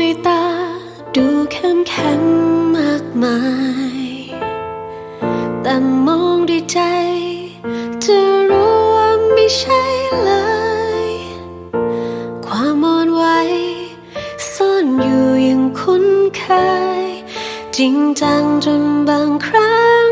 ด้วยตา ดูเข้มแข็งมากมาย แต่มองด้วยใจ จะรู้ว่าไม่ใช่เลย ความอ่อนไหวซ่อนอยู่ยังคุ้นเคย จริงจังจนบางครั้ง